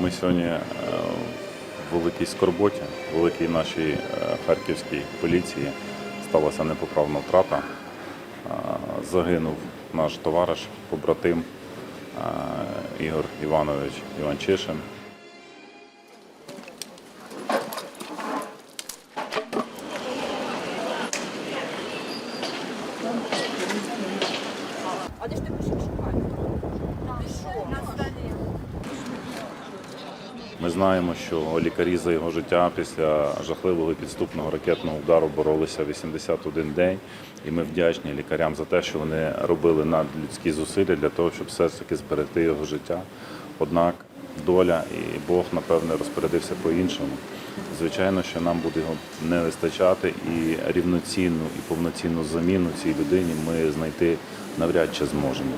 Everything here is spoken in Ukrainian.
Ми сьогодні е, в великій скорботі, в великій нашій е, харківській поліції сталася непоправна втрата. Е, Загинув наш товариш, побратим е, Ігор Іванович Іванчишин. А Ми знаємо, що лікарі за його життя після жахливого підступного ракетного удару боролися 81 день. І ми вдячні лікарям за те, що вони робили надлюдські зусилля для того, щоб все ж таки зберегти його життя. Однак доля і Бог, напевне, розпорядився по-іншому. Звичайно, що нам буде його не вистачати, і рівноцінну і повноцінну заміну цій людині ми знайти навряд чи зможемо.